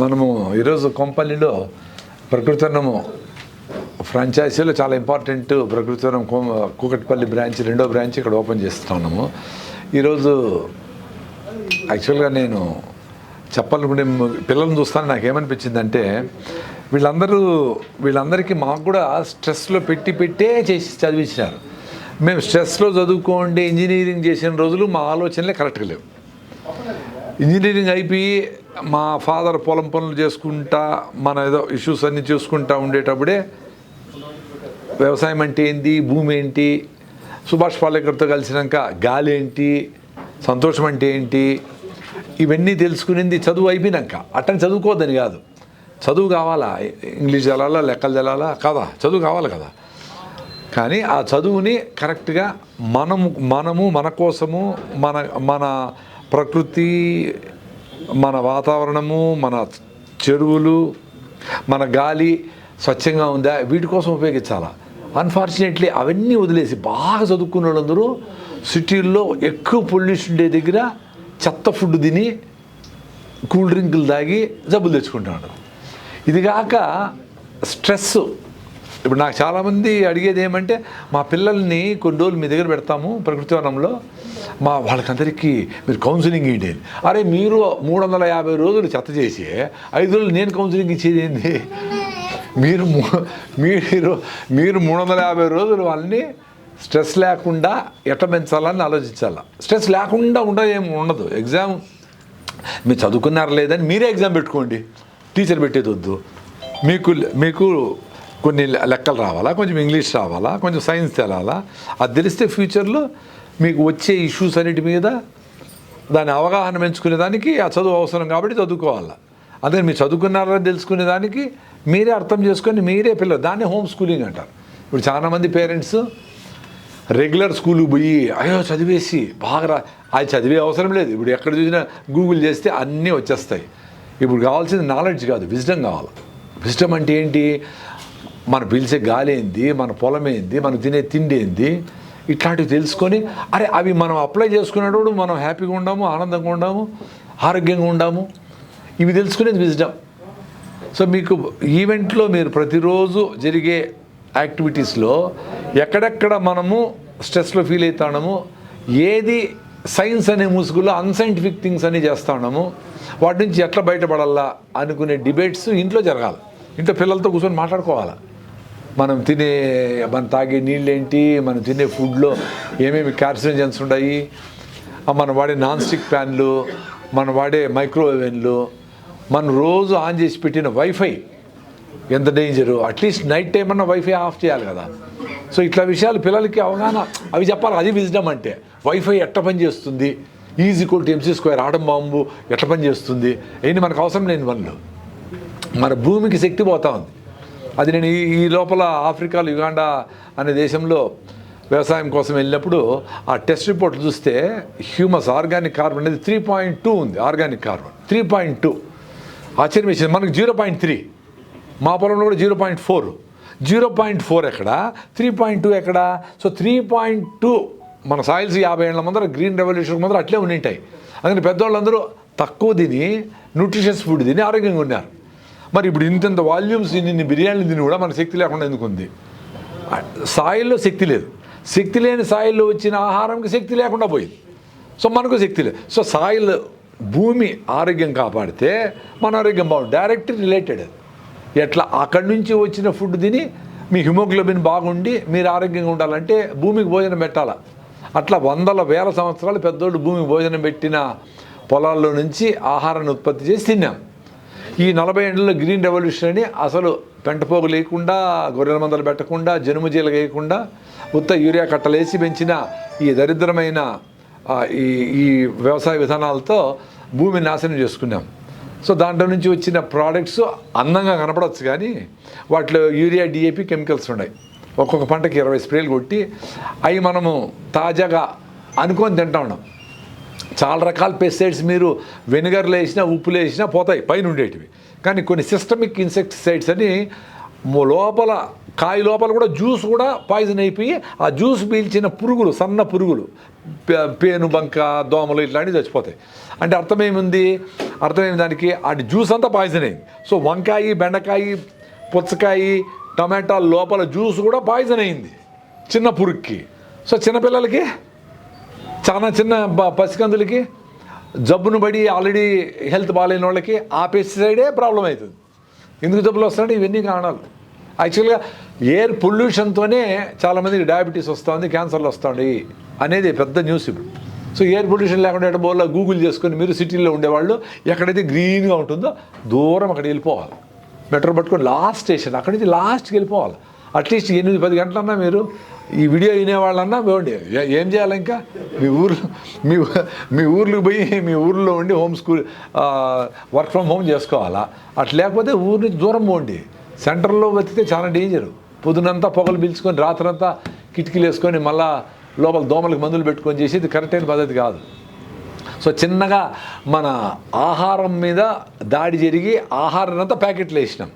మనము ఈరోజు కొంపల్లిలో ప్రకృతనము ఫ్రాంచైజీలో చాలా ఇంపార్టెంట్ ప్రకృతనం కూకట్పల్లి బ్రాంచ్ రెండో బ్రాంచ్ ఇక్కడ ఓపెన్ చేస్తున్నాము ఈరోజు యాక్చువల్గా నేను చెప్పాలనుకునే పిల్లల్ని చూస్తాను నాకు ఏమనిపించిందంటే వీళ్ళందరూ వీళ్ళందరికీ మాకు కూడా స్ట్రెస్లో పెట్టి పెట్టే చేసి చదివించినారు. మేము స్ట్రెస్లో చదువుకోండి ఇంజనీరింగ్ చేసిన రోజులు మా ఆలోచనలే కరెక్ట్గా లేవు. ఇంజనీరింగ్ అయిపోయి మా ఫాదర్ పొలం పనులు చేసుకుంటా మన ఏదో ఇష్యూస్ అన్నీ చూసుకుంటా ఉండేటప్పుడే వ్యవసాయం అంటే ఏంటి భూమి ఏంటి సుభాష్ పాలేకర్తో కలిసినాక గాలి ఏంటి సంతోషం అంటే ఏంటి ఇవన్నీ తెలుసుకునేది చదువు అయిపోయినాక. అట్టని చదువుకోవద్దని కాదు. చదువు కావాలా? ఇంగ్లీష్ చదవాలా? లెక్కలు చదవాలా? కదా? చదువు కావాలి కదా. కానీ ఆ చదువుని కరెక్ట్గా మనము మనము మన కోసము మన మన ప్రకృతి మన వాతావరణము మన చెరువులు మన గాలి స్వచ్ఛంగా ఉందా? వీటి కోసం ఉపయోగించాలా? అన్ఫార్చునేట్లీ అవన్నీ వదిలేసి బాగా చదువుకున్న వాళ్ళందరూ సిటీల్లో ఎక్కువ పొల్యూషన్ ఉండే దగ్గర చెత్త ఫుడ్ తిని కూల్ డ్రింకులు తాగి జబ్బులు తెచ్చుకుంటాడు ఇది కాక స్ట్రెస్ ఇప్పుడు నాకు చాలామంది అడిగేది ఏమంటే మా పిల్లల్ని కొన్ని రోజులు మీ దగ్గర పెడతాము ప్రకృతి వనంలో. మా వాళ్ళకందరికీ మీరు కౌన్సిలింగ్ ఇవ్వండి అరే మీరు మూడు వందల యాభై రోజులు చెత్త చేసి ఐదు రోజులు నేను కౌన్సిలింగ్ ఇచ్చేది ఏంది? మీరు మీరు మీరు మూడు వందల యాభై రోజులు వాళ్ళని స్ట్రెస్ లేకుండా ఎట్ట పెంచాలని ఆలోచించాలా. స్ట్రెస్ లేకుండా ఉండదు ఏమి ఉండదు. ఎగ్జామ్ మీరు చదువుకున్నారా లేదని మీరే ఎగ్జామ్ పెట్టుకోండి. టీచర్ పెట్టేది వద్దు. మీకు మీకు కొన్ని లెక్కలు రావాలా కొంచెం ఇంగ్లీష్ రావాలా కొంచెం సైన్స్ తెలాలా? అది తెలిస్తే ఫ్యూచర్లో మీకు వచ్చే ఇష్యూస్ అన్నిటి మీద దాని అవగాహన పెంచుకునే దానికి ఆ చదువు అవసరం కాబట్టి చదువుకోవాలా. అదే మీరు చదువుకున్నారని తెలుసుకునే దానికి మీరే అర్థం చేసుకొని మీరే పిల్లలు దాన్ని హోమ్ స్కూలింగ్ అంటారు. ఇప్పుడు చాలామంది పేరెంట్స్ రెగ్యులర్ స్కూల్కి పోయి అయ్యో చదివేసి బాగా రా అది చదివే అవసరం లేదు. ఇప్పుడు ఎక్కడ చూసినా గూగుల్ చేస్తే అన్నీ వచ్చేస్తాయి. ఇప్పుడు కావాల్సింది నాలెడ్జ్ కాదు విజ్డమ్ కావాలి. విజ్డమ్ అంటే ఏంటి? మనం పీల్చే గాలి ఏంది మన పొలం ఏంది మనం తినే తిండి ఏంది ఇట్లాంటివి తెలుసుకొని అరే అవి మనం అప్లై చేసుకునేటప్పుడు మనం హ్యాపీగా ఉండాము ఆనందంగా ఉండాము ఆరోగ్యంగా ఉండాము. ఇవి తెలుసుకునేది విజ్డమ్ సో మీకు ఈవెంట్లో మీరు ప్రతిరోజు జరిగే యాక్టివిటీస్లో ఎక్కడెక్కడ మనము స్ట్రెస్లో ఫీల్ అవుతాము ఏది సైన్స్ అనే ముసుగులో అన్సైంటిఫిక్ థింగ్స్ అని చేస్తున్నాము వాటి నుంచి ఎట్లా బయటపడాలా అనుకునే డిబేట్స్ ఇంట్లో జరగాలి. ఇంట్లో పిల్లలతో కూర్చొని మాట్లాడుకోవాలి. మనం తినే మనం తాగే నీళ్ళేంటి? మనం తినే ఫుడ్లో ఏమేమి క్యార్సినజన్స్ ఉన్నాయి మనం వాడే నాన్ స్టిక్ ప్యాన్లు మనం వాడే మైక్రోవేవెన్లు మనం రోజు ఆన్ చేసి పెట్టిన వైఫై ఎంత danger at least night time అన్న వైఫై ఆఫ్ చేయాలి కదా. సో ఇట్లా విషయాలు పిల్లలకి అవగాహన అవి చెప్పాలి అది విజ్డమ్ అంటే. వైఫై ఎట్ట పని చేస్తుంది? Easy Colt MC square atom bomb ఎట్ట పని చేస్తుంది? ఏంటి మనకు అవసరం లేని పనులు? మన భూమికి శక్తి పోతా ఉంది. అది నేను ఈ ఈ లోపల ఆఫ్రికాలో యుగాండా అనే దేశంలో వ్యవసాయం కోసం వెళ్ళినప్పుడు ఆ టెస్ట్ రిపోర్ట్ చూస్తే హ్యూమస్ ఆర్గానిక్ కార్బన్ అనేది త్రీ పాయింట్ టూ ఉంది organic carbon. Three point two ఆశ్చర్యం వేసింది మనకు జీరో పాయింట్ త్రీ మా పొలంలో కూడా zero point four zero point four ఎక్కడ? త్రీ పాయింట్ టూ ఎక్కడ? సో త్రీ పాయింట్ టూ మన సాయిల్స్ యాభై ఏళ్ళ ముందర గ్రీన్ రెవల్యూషన్ ముందర అట్లే ఉండింటాయి. అందుకని పెద్దవాళ్ళందరూ తక్కువ తిని న్యూట్రిషియస్ ఫుడ్ తిని ఆరోగ్యంగా ఉన్నారు. మరి ఇప్పుడు ఇంతంత వాల్యూమ్స్ ఇన్ని బిర్యానీలు తిని కూడా మన శక్తి లేకుండా ఎందుకు ఉంది? సాయిల్లో శక్తి లేదు. శక్తి లేని సాయిల్లో వచ్చిన ఆహారంకి శక్తి లేకుండా పోయింది. సో మనకు శక్తి లేదు. సో సాయిల్ భూమి ఆరోగ్యం కాపాడితే మన ఆరోగ్యం బాగుంది డైరెక్ట్ రిలేటెడ్ ఎట్లా అక్కడి నుంచి వచ్చిన ఫుడ్ తిని మీ హిమోగ్లోబిన్ బాగుండి మీరు ఆరోగ్యంగా ఉండాలంటే భూమికి భోజనం పెట్టాలా? అట్లా వందల వేల సంవత్సరాలు పెద్దోళ్ళు భూమికి భోజనం పెట్టిన పొలాల్లో నుంచి ఆహారాన్ని ఉత్పత్తి చేసి తిన్నాం. ఈ నలభై ఏళ్ళలో గ్రీన్ రెవల్యూషన్ అని అసలు పెంటపోగు లేకుండా గొర్రెల మందలు పెట్టకుండా జనుముజీలు వేయకుండా ఉత్త యూరియా కట్టలేసి పెంచిన ఈ దరిద్రమైన ఈ ఈ వ్యవసాయ విధానాలతో భూమిని నాశనం చేసుకున్నాం. సో దాంట్లో నుంచి వచ్చిన ప్రోడక్ట్స్ అందంగా కనపడవచ్చు కానీ వాటిలో యూరియా డిఏపి కెమికల్స్ ఉన్నాయి. ఒక్కొక్క పంటకి ఇరవై స్ప్రేలు కొట్టి అవి మనము తాజాగా అనుకొని తింటా ఉన్నాం. చాలా రకాల పెస్టిసైడ్స్ మీరు వెనిగర్లు వేసినా ఉప్పులు వేసినా పోతాయి పైన ఉండేటివి. కానీ కొన్ని సిస్టమిక్ ఇన్సెక్టిసైడ్స్ అని లోపల కాయ లోపల కూడా జ్యూస్ కూడా పాయిజన్ అయిపోయి ఆ జ్యూస్ పీల్చిన పురుగులు సన్న పురుగులు పే- పేను బంక దోమలు ఇట్లాంటివి చచ్చిపోతాయి. అంటే అర్థమేముంది? అర్థమైంది దానికి? అటు జ్యూస్ అంతా పాయిజన్ అయింది. సో వంకాయ బెండకాయ పుచ్చకాయ టమాటా లోపల జ్యూస్ కూడా పాయిజన్ అయింది చిన్న పురుగుకి. సో చిన్నపిల్లలకి చాలా చిన్న పసికందులకి జబ్బును పడి ఆల్రెడీ హెల్త్ బాగాలేని వాళ్ళకి ఆ పెస్టిసైడే ప్రాబ్లం అవుతుంది. ఎందుకు జబ్బులు వస్తాయంటే ఇవన్నీ కారణాలు. యాక్చువల్గా ఎయిర్ పొల్యూషన్తోనే చాలామందికి డయాబెటీస్ వస్తుంది క్యాన్సర్లు వస్తుంది అనేది పెద్ద న్యూస్ ఇప్పుడు. సో ఎయిర్ పొల్యూషన్ లేకుండా ఎక్కడ పోవాలో గూగుల్ చేసుకొని మీరు సిటీలో ఉండేవాళ్ళు ఎక్కడైతే గ్రీన్గా ఉంటుందో దూరం అక్కడికి వెళ్ళిపోవాలి. మెట్రో పట్టుకొని లాస్ట్ స్టేషన్ అక్కడి నుంచి లాస్ట్కి వెళ్ళిపోవాలి. అట్లీస్ట్ ఎనిమిది పది గంటలన్నా మీరు ఈ వీడియో వినేవాళ్ళన్నా ఇవ్వండి. ఏం చేయాలి ఇంకా? మీ ఊర్లో మీ మీ ఊర్లోకి పోయి మీ ఊర్లో ఉండి home school work from home చేసుకోవాలా? అట్లా లేకపోతే ఊరి నుంచి దూరం పోండి. సెంటర్లో వెతికితే చాలా డేంజరు. పొద్దునంతా పొగలు పీల్చుకొని రాత్రంతా కిటికీలు వేసుకొని మళ్ళా లోపల దోమలకు మందులు పెట్టుకొని చేసేది కరెక్ట్ అయిన పద్ధతి కాదు. సో చిన్నగా మన ఆహారం మీద దాడి జరిగి ఆహారం అంతా ప్యాకెట్లు వేసినాం.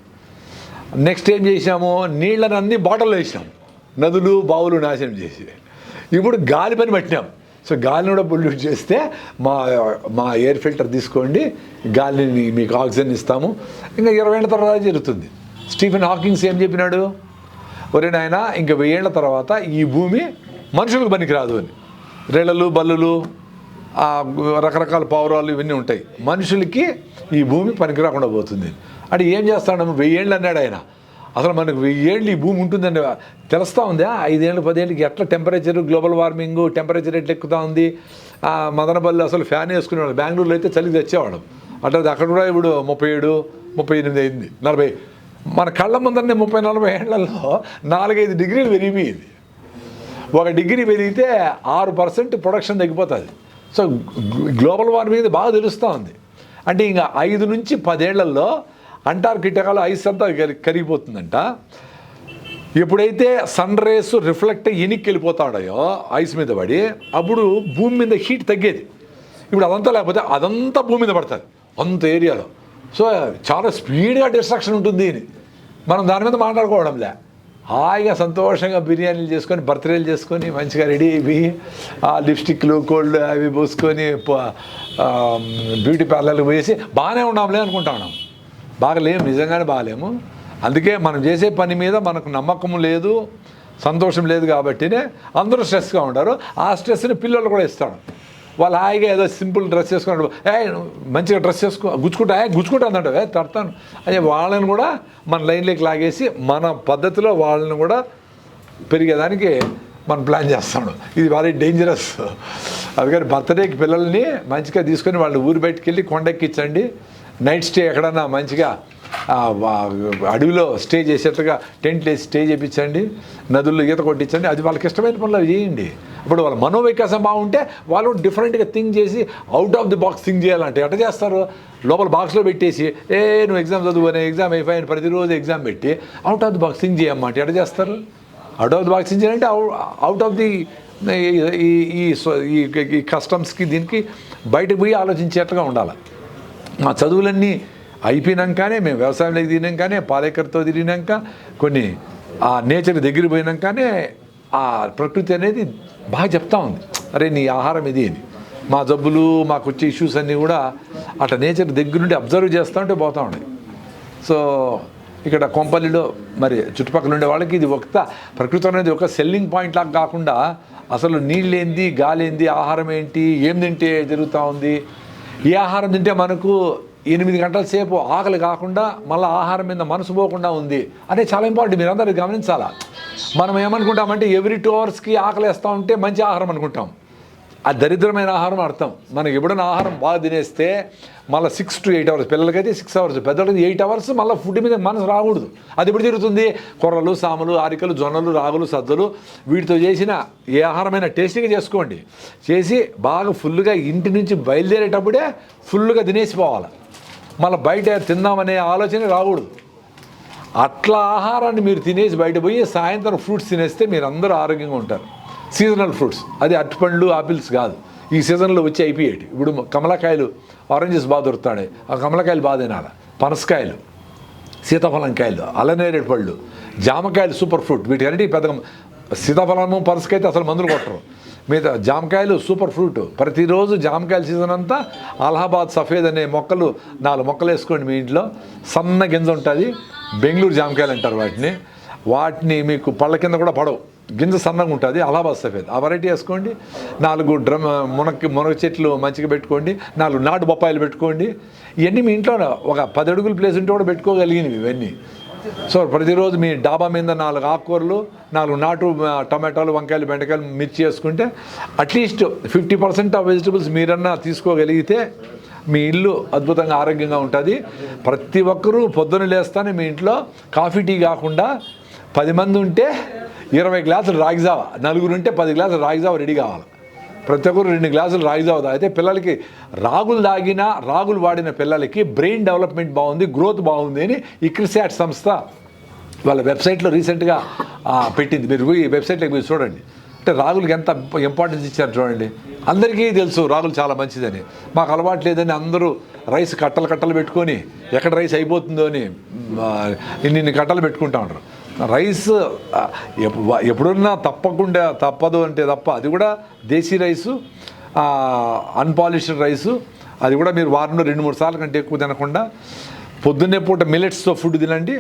నెక్స్ట్ ఏం చేసాము నీళ్ళని అన్ని బాటిల్లో వేసినాం. నదులు బావులు నాశనం చేసి ఇప్పుడు గాలి పని పట్టినాం. సో గాలిని కూడా పొల్యూట్ చేస్తే మా మా ఎయిర్ ఫిల్టర్ తీసుకోండి గాలిని మీకు ఆక్సిజన్ ఇస్తాము. ఇంకా ఇరవై ఏళ్ళ తర్వాత జరుగుతుంది. స్టీఫెన్ హాకింగ్స్ ఏం చెప్పినాడు? ఒరే నాయన ఇంకా వెయ్యేళ్ళ తర్వాత ఈ భూమి మనుషులకు పనికిరాదు అని. రేళ్ళలు బల్లులు రకరకాల పావురాలు ఇవన్నీ ఉంటాయి. మనుషులకి ఈ భూమి పనికి రాకుండా పోతుంది. అంటే ఏం చేస్తాడు? వెయ్యేళ్ళు అన్నాడు ఆయన. అసలు మనకు వెయ్యేళ్ళు ఈ భూమి ఉంటుందండి. తెలుస్తూ ఉందా ఐదేళ్ళు పదేళ్ళకి ఎట్లా టెంపరేచర్ గ్లోబల్ వార్మింగ్ టెంపరేచర్ ఎట్లా ఎక్కుతా ఉంది. ఆ మదనపల్లి అసలు ఫ్యాన్ వేసుకునేవాడు బెంగళూరులో అయితే చలికి తెచ్చేవాడు అట్లా అక్కడ కూడా ఇప్పుడు ముప్పై ఏడు ముప్పై ఎనిమిది అయింది నలభై. మన కళ్ళ ముందరనే ముప్పై నలభై ఏళ్ళలో నాలుగైదు డిగ్రీలు పెరిగిపోయింది. ఒక డిగ్రీ పెరిగితే ఆరు పర్సెంట్ ప్రొడక్షన్ తగ్గిపోతుంది. సో గ్లోబల్ వార్మింగ్ బాగా తెలుస్తూ ఉంది. అంటే ఇంకా ఐదు నుంచి పదేళ్ళలో అంటార్కిటికాలో ఐస్ అంతా కరిగిపోతుందంట. ఎప్పుడైతే సన్ రేస్ రిఫ్లెక్ట్ ఎనికి వెళ్ళిపోతాడయో ఐస్ మీద పడి అప్పుడు భూమి మీద హీట్ తగ్గేది. ఇప్పుడు అదంతా లేకపోతే అదంతా భూమి మీద పడుతుంది అంత ఏరియాలో. సో చాలా స్పీడ్గా డిస్ట్రక్షన్ ఉంటుంది మనం దాని మీద మాట్లాడుకోవడంలే హాయిగా సంతోషంగా బిర్యానీలు చేసుకొని బర్త్డేలు చేసుకొని మంచిగా రెడీ అయిపోయి ఆ లిప్స్టిక్లు కోల్డ్ అవి పోసుకొని బ్యూటీ పార్లర్కి పోయేసి బాగానే ఉన్నాంలే అనుకుంటా ఉన్నాం. బాగలేము నిజంగానే బాగలేము. అందుకే మనం చేసే పని మీద మనకు నమ్మకం లేదు సంతోషం లేదు కాబట్టినే అందరూ స్ట్రెస్గా ఉంటారు. ఆ స్ట్రెస్ని పిల్లలు కూడా ఇస్తాడు వాళ్ళు హాయిగా ఏదో సింపుల్ డ్రెస్ చేసుకున్నాడు ఏ మంచిగా డ్రెస్ చేసుకో గుచ్చుకుంటా ఏ గుచ్చుకుంటా అన్నాడు. ఏ తడతాను. అదే వాళ్ళని కూడా మన లైన్లోకి లాగేసి మన పద్ధతిలో వాళ్ళని కూడా పెరిగేదానికి మనం ప్లాన్ చేస్తాడు. ఇది వెరీ డేంజరస్. అందుకని బర్త్డేకి పిల్లల్ని మంచిగా తీసుకొని వాళ్ళు ఊరు బయటికి వెళ్ళి కొండెక్కించండి. నైట్ స్టే ఎక్కడన్నా మంచిగా అడవిలో స్టే చేసేట్టుగా టెంట్లు వేసి స్టే చేయించండి నదుల్లో ఈత కొట్టించండి అది వాళ్ళకి ఇష్టమైన పనులు అవి చేయండి. అప్పుడు వాళ్ళ మనోవికాసం బాగుంటే వాళ్ళు డిఫరెంట్గా థింక్ చేసి out of the box think చేయాలంటే ఎట్ట చేస్తారు? లోపల బాక్స్లో పెట్టేసి ఏ నువ్వు ఎగ్జామ్ చదువు అని ఎగ్జామ్ అయిపోయాను ప్రతిరోజు ఎగ్జామ్ పెట్టి out of the box think చేయమంటే ఎట్ట చేస్తారు? Out of the box think చేయాలంటే అవుట్ ఆఫ్ ది ఈ ఈ ఈ ఈ కస్టమ్స్కి దీనికి బయటకు పోయి ఆలోచించేట్టుగా ఉండాలి. మా చదువులన్నీ అయిపోయినాకనే మేము వ్యవసాయంలోకి దిగినాకనే పాలేకర్తో తిరిగినాక కొన్ని ఆ నేచర్ దగ్గర పోయినాకనే ఆ ప్రకృతి అనేది బాగా చెప్తా ఉంది. అరే నీ ఆహారం ఇది అని మా జబ్బులు మాకు వచ్చే ఇష్యూస్ అన్నీ కూడా అట్లా నేచర్ దగ్గర నుండి అబ్జర్వ్ చేస్తూ ఉంటే పోతూ ఉన్నాయి. సో ఇక్కడ కొంపల్లిలో మరి చుట్టుపక్కల ఉండే వాళ్ళకి ఇది ఒక ప్రకృతి అనేది ఒక సెల్లింగ్ పాయింట్ లాగా కాకుండా అసలు నీళ్ళేంది గాలేంది ఆహారం ఏంటి ఏం తింటే జరుగుతూ ఉంది ఈ ఆహారం తింటే మనకు ఎనిమిది గంటల సేపు ఆకలి కాకుండా మళ్ళీ ఆహారం మీద మనసు పోకుండా ఉంది. అదే చాలా ఇంపార్టెంట్ మీరు అందరూ గమనించాలా? మనం ఏమనుకుంటామంటే ఎవ్రీ టూ అవర్స్కి ఆకలి వేస్తూ ఉంటే మంచి ఆహారం అనుకుంటాం. ఆ దరిద్రమైన ఆహారం అర్థం. మనకి ఎప్పుడైనా ఆహారం బాగా తినేస్తే మళ్ళీ సిక్స్ టు ఎయిట్ అవర్స్ పిల్లలకైతే సిక్స్ అవర్స్ పెద్దలకి ఎయిట్ అవర్స్ మళ్ళీ ఫుడ్ మీద మనసు రాకూడదు. అది ఎప్పుడు తిరుగుతుంది కొర్రలు సామలు ఆరికలు జొన్నలు రాగులు సద్దలు వీటితో చేసిన ఏ ఆహారమైనా టేస్టీగా చేసుకోండి. చేసి బాగా ఫుల్గా ఇంటి నుంచి బయలుదేరేటప్పుడే ఫుల్గా తినేసిపోవాలి మళ్ళీ బయట తిందామనే ఆలోచన రాకూడదు. అట్లా ఆహారాన్ని మీరు తినేసి బయట పోయి సాయంత్రం ఫ్రూట్స్ తినేస్తే మీరు అందరూ ఆరోగ్యంగా ఉంటారు. సీజనల్ ఫ్రూట్స్ అది అరటిపండ్లు ఆపిల్స్ కాదు. ఈ సీజన్లో వచ్చి అయిపోయేటి. ఇప్పుడు కమలకాయలు ఆరెంజెస్ బాగా దొరుకుతాయి ఆ కమలకాయలు బాగా తినాలి. పనసకాయలు సీతాఫలం కాయలు అలనేరేడు పళ్ళు జామకాయలు సూపర్ ఫ్రూట్ వీటి పెద్దగా సీతాఫలము పనసకాయ అయితే అసలు మందులు కొట్టరు. మిగతా జామకాయలు సూపర్ ఫ్రూట్ ప్రతిరోజు జామకాయల సీజన్ అంతా అలహాబాద్ సఫేద్ అనే మొక్కలు నాలుగు మొక్కలు వేసుకోండి మీ ఇంట్లో. సన్న గింజ ఉంటుంది. బెంగళూరు జామకాయలు అంటారు వాటిని. వాటిని మీకు పళ్ళ కింద కూడా పడవు. గింజ సన్నగా ఉంటుంది అలా సఫేద్ ఆ వెరైటీ వేసుకోండి. నాలుగు డ్రమ్ మునక్కి మునగ చెట్లు మంచిగా పెట్టుకోండి. నాలుగు నాటు బొప్పాయిలు పెట్టుకోండి. ఇవన్నీ మీ ఇంట్లో ఒక పది అడుగుల ప్లేస్ ఉంటే కూడా పెట్టుకోగలిగినవి ఇవన్నీ. సో ప్రతిరోజు మీ డాబా మీద నాలుగు ఆకుకూరలు నాలుగు నాటు టమాటాలు వంకాయలు బెండకాయలు మిర్చి వేసుకుంటే at least fifty percent of vegetables మీరన్నా తీసుకోగలిగితే మీ ఇల్లు అద్భుతంగా ఆరోగ్యంగా ఉంటుంది. ప్రతి ఒక్కరూ పొద్దున లేస్తానే మీ ఇంట్లో కాఫీ టీ కాకుండా పది మంది ఉంటే ఇరవై గ్లాసులు రాగిజావ నలుగురు ఉంటే పది గ్లాసులు రాగిజావ రెడీ కావాలి. ప్రతి ఒక్కరు రెండు గ్లాసులు రాగిజావ తాగితే పిల్లలకి రాగులు తాగిన రాగులు వాడిన పిల్లలకి బ్రెయిన్ డెవలప్మెంట్ బాగుంది గ్రోత్ బాగుంది అని ఈ సంస్థ వాళ్ళ వెబ్సైట్లో రీసెంట్గా పెట్టింది. మీరు పోయి ఈ వెబ్సైట్లోకి మీరు చూడండి. అంటే రాగులకి ఎంత ఇంపార్టెన్స్ ఇచ్చారు చూడండి. అందరికీ తెలుసు రాగులు చాలా మంచిదని. మాకు అలవాటు లేదని అందరూ రైస్ కట్టలు కట్టలు పెట్టుకొని ఎక్కడ రైస్ అయిపోతుందో అని ఇన్ని కట్టలు పెట్టుకుంటా ఉంటారు. రైస్ ఎప్పుడున్నా తప్పకుండా తప్పదు అంటే తప్ప అది కూడా దేశీ రైసు అన్పాలిష్డ్ రైసు అది కూడా మీరు వారంలో రెండు మూడు సార్లు కంటే ఎక్కువ తినకుండా పొద్దున్నే పూట మిల్లెట్స్తో ఫుడ్ తినండి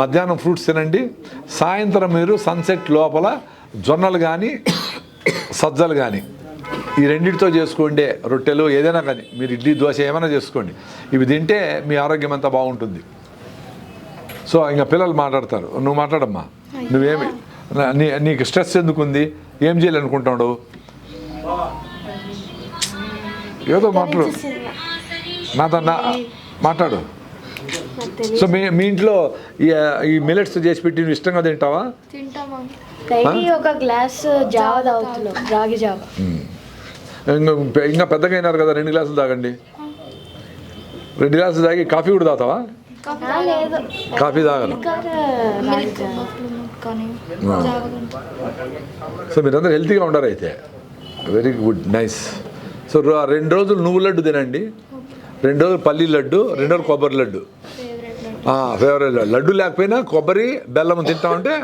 మధ్యాహ్నం ఫ్రూట్స్ తినండి సాయంత్రం మీరు సన్సెట్ లోపల జొన్నలు కానీ సజ్జలు కానీ ఈ రెండింటితో చేసుకోండి రొట్టెలు ఏదైనా కానీ మీరు ఇడ్లీ దోశ ఏమైనా చేసుకోండి. ఇవి తింటే మీ ఆరోగ్యం అంతా బాగుంటుంది. సో ఇంకా పిల్లలు మాట్లాడతారు. నువ్వు మాట్లాడమ్మా. నువ్వేమి? నా- నీకు స్ట్రెస్ ఎందుకుంది? ఏం చేయాలనుకుంటాడు ఏదో మాట్లాడు నాతో నా మాట్లాడు. సో మీ మీ ఇంట్లో ఈ మిల్లెట్స్ చేసి పెట్టి నువ్వు ఇష్టంగా తింటావా? తింటామా? డైలీ ఒక గ్లాస్ జావ తాగుతున్నాం. రాగి జావ. ఇంకా ఇంకా పెద్దగా అయినారు కదా రెండు గ్లాసులు తాగండి. రెండు గ్లాసులు తాగి కాఫీ కూడా తాగుతావా? లేదు కాఫీ తాగను. సో మీరందరూ హెల్తీగా ఉండరు అయితే. వెరీ గుడ్ నైస్ సో రెండు రోజులు నువ్వు లడ్డు తినండి. రెండు రోజులు పల్లి లడ్డు రెండు రోజులు కొబ్బరి లడ్డు. ఫేవరెట్ లడ్డు. లేకపోయినా కొబ్బరి బెల్లం తింటా ఉంటే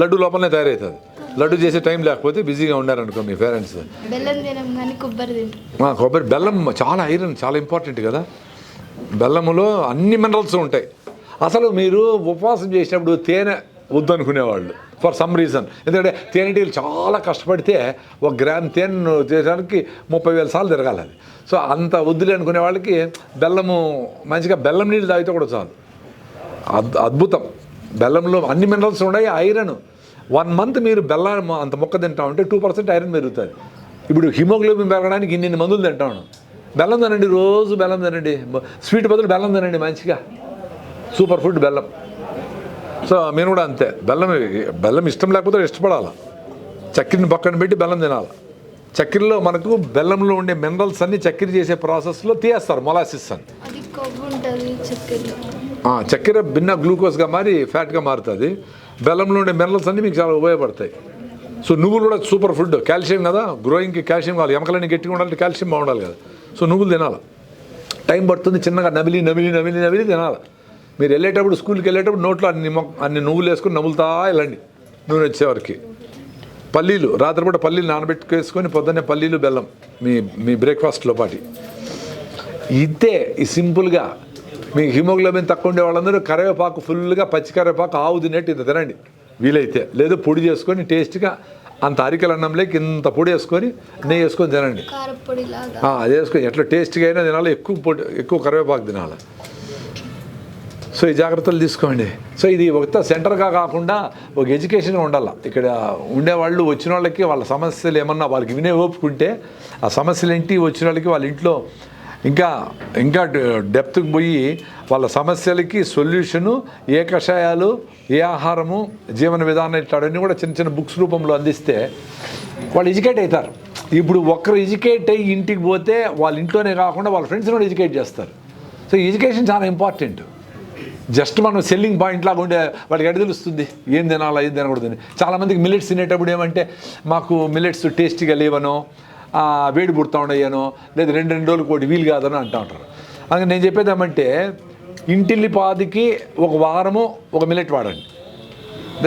లడ్డు లోపలనే తయారవుతుంది లడ్డు చేసే టైం లేకపోతే బిజీగా ఉన్నారనుకో మీ పేరెంట్స్. బెల్లం తినం కానీ కొబ్బరి తింటాం. కొబ్బరి బెల్లం చాలా ఐరన్ చాలా ఇంపార్టెంట్ కదా. బెల్లములో అన్ని మినరల్స్ ఉంటాయి. అసలు మీరు ఉపవాసం చేసినప్పుడు తేనె వద్దు అనుకునేవాళ్ళు ఫర్ సమ్ రీజన్ ఎందుకంటే తేనెటీలు చాలా కష్టపడితే ఒక గ్రామ్ తేనెను చేయడానికి ముప్పై వేల సార్లు తిరగాలి అది. సో అంత వద్దులే అనుకునే వాళ్ళకి బెల్లము మంచిగా బెల్లం నీళ్ళు తాగితే కూడా చాలు. అద్ అద్భుతం. బెల్లంలో అన్ని మినరల్స్ ఉన్నాయి ఐరన్. వన్ మంత్ మీరు బెల్లం అంత మొక్క తింటా ఉంటే టూ పర్సెంట్ ఐరన్ పెరుగుతుంది. ఇప్పుడు హిమోగ్లోబిన్ పెరగడానికి ఇన్ని మందులు తింటాను బెల్లం తినండి రోజు బెల్లం తినండి. స్వీట్ బదులు బెల్లం తినండి మంచిగా. సూపర్ ఫుడ్ బెల్లం. సో మీరు కూడా అంతే. బెల్లం బెల్లం ఇష్టం లేకపోతే ఇష్టపడాలి. చక్కెరని పక్కన పెట్టి బెల్లం తినాలి. చక్కెరలో మనకు బెల్లంలో ఉండే మినరల్స్ అన్ని చక్కెర చేసే ప్రాసెస్లో తీయేస్తారు మొలాసిస్ అని. చక్కెర భిన్న గ్లూకోజ్గా మారి ఫ్యాట్గా మారుతుంది. బెల్లంలో ఉండే మినరల్స్ అన్నీ మీకు చాలా ఉపయోగపడతాయి. సో నువ్వులు కూడా సూపర్ ఫుడ్. కాల్షియం కదా? గ్రోయింగ్కి కాల్షియం కావాలి. ఎమకలన్నీ గట్టిగా ఉండాలంటే కాల్షియం బాగుండాలి కదా. సో నువ్వులు తినాలి? టైం పడుతుంది చిన్నగా నమిలి నమిలి నమిలి నమిలి తినాలి? మీరు వెళ్ళేటప్పుడు స్కూల్కి వెళ్ళేటప్పుడు నోట్లో అన్ని మొక్క అన్ని నువ్వులు వేసుకుని నములుతా వెళ్ళండి. నూనె వచ్చేవరకు పల్లీలు రాత్రిపూట పల్లీలు నానబెట్టుకేసుకొని పొద్దున్నే పల్లీలు బెల్లం మీ మీ బ్రేక్ఫాస్ట్లో పాటి. ఇదే ఈ సింపుల్గా మీ హిమోగ్లోబిన్ తక్కువ ఉండే వాళ్ళందరూ కరివేపాకు ఫుల్గా పచ్చి కరివేపాకు ఆవు తినేట్టు ఇంత తినండి. వీలైతే. లేదు పొడి చేసుకొని టేస్ట్గా అంత అరికల అన్నంలోకి ఇంత పొడి వేసుకొని నెయ్యి వేసుకొని తినండి. అది వేసుకొని ఎట్లా టేస్ట్గా అయినా తినాలి ఎక్కువ పొడి ఎక్కువ కరివేపాకు తినాలి. సో ఈ జాగ్రత్తలు తీసుకోండి. సో ఇది ఒక సెంటర్గా కాకుండా ఒక ఎడ్యుకేషన్గా ఉండాలి. ఇక్కడ ఉండేవాళ్ళు వచ్చిన వాళ్ళకి వాళ్ళ సమస్యలు ఏమన్నా వాళ్ళకి వినే ఓపుకుంటే ఆ సమస్యలు ఏంటి వచ్చిన వాళ్ళకి వాళ్ళ ఇంట్లో ఇంకా ఇంకా డెప్త్కి పోయి వాళ్ళ సమస్యలకి సొల్యూషను ఏ కషాయాలు ఏ ఆహారము జీవన విధానం ఇట్లాడన్నీ కూడా చిన్న చిన్న బుక్స్ రూపంలో అందిస్తే వాళ్ళు ఎడ్యుకేట్ అవుతారు ఇప్పుడు ఒక్కరు ఎడ్యుకేట్ అయ్యి ఇంటికి పోతే వాళ్ళ ఇంట్లోనే కాకుండా వాళ్ళ ఫ్రెండ్స్ కూడా ఎడ్యుకేట్ చేస్తారు. సో ఎడ్యుకేషన్ చాలా ఇంపార్టెంట్. జస్ట్ మనం సెల్లింగ్ పాయింట్ లాగా ఉండే వాడికి ఎడ తెలుస్తుంది? ఏం తినాలా ఏం తినకూడదని. చాలామందికి మిల్లెట్స్ తినేటప్పుడు ఏమంటే మాకు మిల్లెట్స్ టేస్టీగా లేవనో వేడి పుడతా ఉండయ్యానో లేదా రెండు రెండు రోజులు కోటి వీలు కాదనో అంటూ ఉంటారు. అందుకని నేను చెప్పేది ఏమంటే ఇంటిల్లి పాదికి ఒక వారము ఒక మిల్లెట్ వాడండి.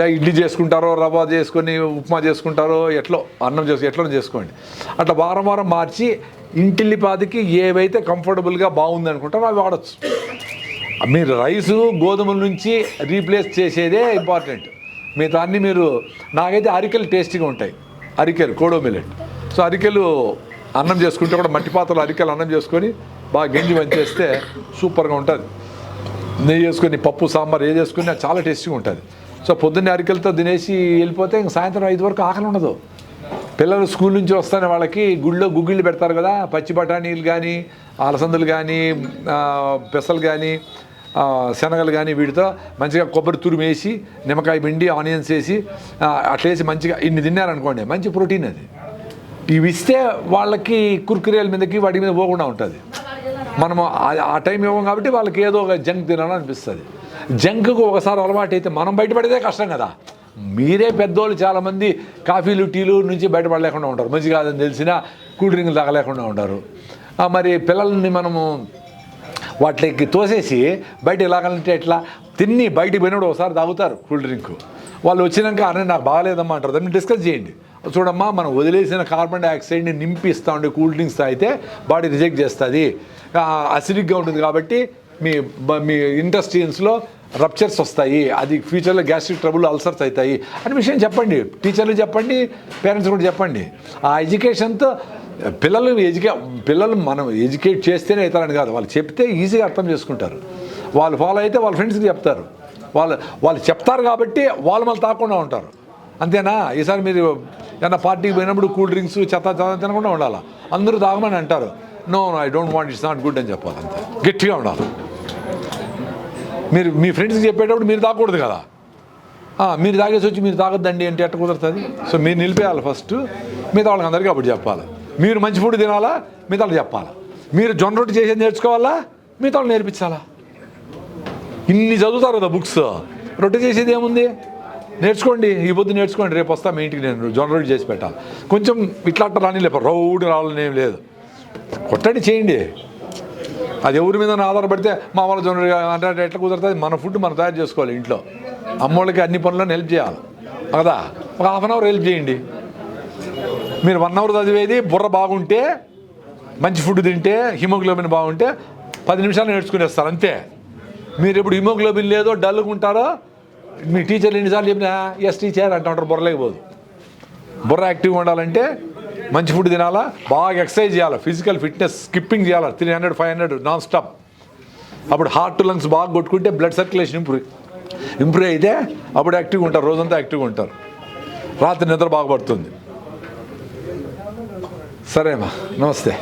ఇడ్లీ చేసుకుంటారో రవ్వ చేసుకొని ఉప్మా చేసుకుంటారో ఎట్లో అన్నం చేసు ఎట్లా చేసుకోండి. అట్లా వారం వారం మార్చి ఇంటిల్లిపాదికి ఏవైతే కంఫర్టబుల్గా బాగుంది అనుకుంటారో అవి వాడచ్చు. మీరు రైసు గోధుమల నుంచి రీప్లేస్ చేసేదే ఇంపార్టెంట్. మిగతా అన్ని మీరు నాకైతే అరికెలు టేస్టీగా ఉంటాయి. అరికెలు కోడో మిల్లెట్. సో అరికెలు అన్నం చేసుకుంటే కూడా మట్టి పాత్రలో అరికెలు అన్నం చేసుకొని బాగా గింజి వంచేస్తే సూపర్గా ఉంటుంది. నెయ్యి వేసుకొని పప్పు సాంబార్ ఏ చేసుకుని అది చాలా టేస్టీగా ఉంటుంది. సో పొద్దున్నే అరికెలతో తినేసి వెళ్ళిపోతే ఇంక సాయంత్రం ఐదు వరకు ఆకలి ఉండదు. పిల్లలు స్కూల్ నుంచి వస్తానే వాళ్ళకి గుళ్ళో గుగ్గిళ్ళు పెడతారు కదా పచ్చి బఠానీలు కానీ అలసందులు కానీ పెసలు కానీ శనగలు కానీ వీటితో మంచిగా కొబ్బరి తురుము వేసి నిమ్మకాయ పిండి ఆనియన్స్ వేసి అట్లేసి మంచిగా ఇన్ని తిన్నారనుకోండి మంచి ప్రోటీన్ అది. ఇవి ఇస్తే వాళ్ళకి కుర్కురేల మీదకి వాటి మీద పోకుండా ఉంటుంది. మనము ఆ- టైం ఇవ్వం కాబట్టి వాళ్ళకి ఏదో ఒక జంక్ తినాలని అనిపిస్తుంది జంక్కు ఒకసారి అలవాటు అయితే మనం బయటపడితే కష్టం కదా. మీరే పెద్దోళ్ళు చాలామంది కాఫీలు టీలు నుంచి బయటపడలేకుండా ఉంటారు. మంచి కాదని తెలిసినా కూల్ డ్రింక్లు తాగలేకుండా ఉంటారు. మరి పిల్లల్ని మనము వాటికి తోసేసి బయట ఇలాగంటే ఎట్లా? తిని బయటికి పోయినప్పుడు ఒకసారి తాగుతారు కూల్ డ్రింక్. వాళ్ళు వచ్చినాక అరే నాకు బాగాలేదమ్మా అంటారు. దాన్ని డిస్కస్ చేయండి. చూడమ్మా మనం వదిలేసిన కార్బన్ డైఆక్సైడ్ని నింపిస్తూ ఉండే కూల్ డ్రింక్స్ తాగితే బాడీ రిజెక్ట్ చేస్తుంది. అసిడిక్గా ఉంటుంది కాబట్టి మీ బ- మీ ఇంటస్టీన్స్లో రప్చర్స్ వస్తాయి. అది ఫ్యూచర్లో గ్యాస్ట్రిక్ ట్రబుల్ అల్సర్స్ అవుతాయి. అని విషయం చెప్పండి. టీచర్లు చెప్పండి పేరెంట్స్ కూడా చెప్పండి. ఆ ఎడ్యుకేషన్తో పిల్లలు ఎడ్యుకే పిల్లలు మనం ఎడ్యుకేట్ చేస్తేనే అవుతారని కాదు. వాళ్ళు చెప్తే ఈజీగా అర్థం చేసుకుంటారు. వాళ్ళు ఫాలో అయితే వాళ్ళ ఫ్రెండ్స్కి చెప్తారు. వాళ్ళు వాళ్ళు చెప్తారు కాబట్టి వాళ్ళు మళ్ళీ తాకుండా ఉంటారు. అంతేనా? ఈసారి మీరు ఏమన్నా పార్టీకి పోయినప్పుడు కూల్ డ్రింక్స్ చెత్త చెత్త తినకుండా ఉండాలి? అందరూ తాగమని అంటారు. No I don't want it's not good అని చెప్పాలి అంతే. గట్టిగా ఉండాలి. మీరు మీ ఫ్రెండ్స్కి చెప్పేటప్పుడు మీరు తాగకూడదు కదా. మీరు తాగేసి వచ్చి మీరు తాగొద్దండి అంటే ఎట్ట కుదురుతుంది? సో మీరు నిలిపేయాలి ఫస్ట్. మిగతా వాళ్ళకి అందరికీ అప్పుడు చెప్పాలి. మీరు మంచి ఫుడ్ తినాలా? మిగతా వాళ్ళకి చెప్పాలా? మీరు జొన్న రొట్టె చేసేది నేర్చుకోవాలా? మిగతా వాళ్ళు నేర్పించాలా? ఇన్ని చదువుతారు కదా బుక్స్. రొట్టె చేసేది ఏముంది? నేర్చుకోండి ఈ పొద్దు నేర్చుకోండి రేపు వస్తా మీ ఇంటికి నేను జొన్న చేసి పెట్టాలి కొంచెం ఇట్లా అట్లా రాని లేప రౌడ్ రావాలని ఏం లేదు. కొట్టండి చేయండి. అది ఎవరి మీద ఆధారపడితే మా వాళ్ళ జొన్న అంటే ఎట్లా కుదురుతుంది? మన ఫుడ్ మనం తయారు చేసుకోవాలి ఇంట్లో. అమ్మోళ్ళకి అన్ని పనులను హెల్ప్ చేయాలి. కదా? ఒక హాఫ్ అన్ అవర్ హెల్ప్ చేయండి. మీరు వన్ అవర్ చదివేది బుర్ర బాగుంటే మంచి ఫుడ్ తింటే హిమోగ్లోబిన్ బాగుంటే పది నిమిషాలు నేర్చుకునేస్తారు అంతే. మీరు ఇప్పుడు హిమోగ్లోబిన్ లేదో డల్గా ఉంటారో మీ టీచర్లు ఎన్నిసార్లు చెప్పినా ఎస్ టీచర్ అంటూ ఉంటారు బుర్రలేకపోదు బుర్ర యాక్టివ్గా ఉండాలంటే మంచి ఫుడ్ తినాలా బాగా ఎక్సర్సైజ్ చేయాలి ఫిజికల్ ఫిట్నెస్ స్కిప్పింగ్ చేయాలి three hundred five hundred non stop అప్పుడు హార్ట్ లంగ్స్ బాగా కొట్టుకుంటే బ్లడ్ సర్క్యులేషన్ ఇంప్రూవ్ ఇంప్రూవ్ అయితే అప్పుడు యాక్టివ్గా ఉంటారు రోజంతా యాక్టివ్గా ఉంటారు. రాత్రి నిద్ర బాగా పడుతుంది. సరేమ్మా నమస్తే.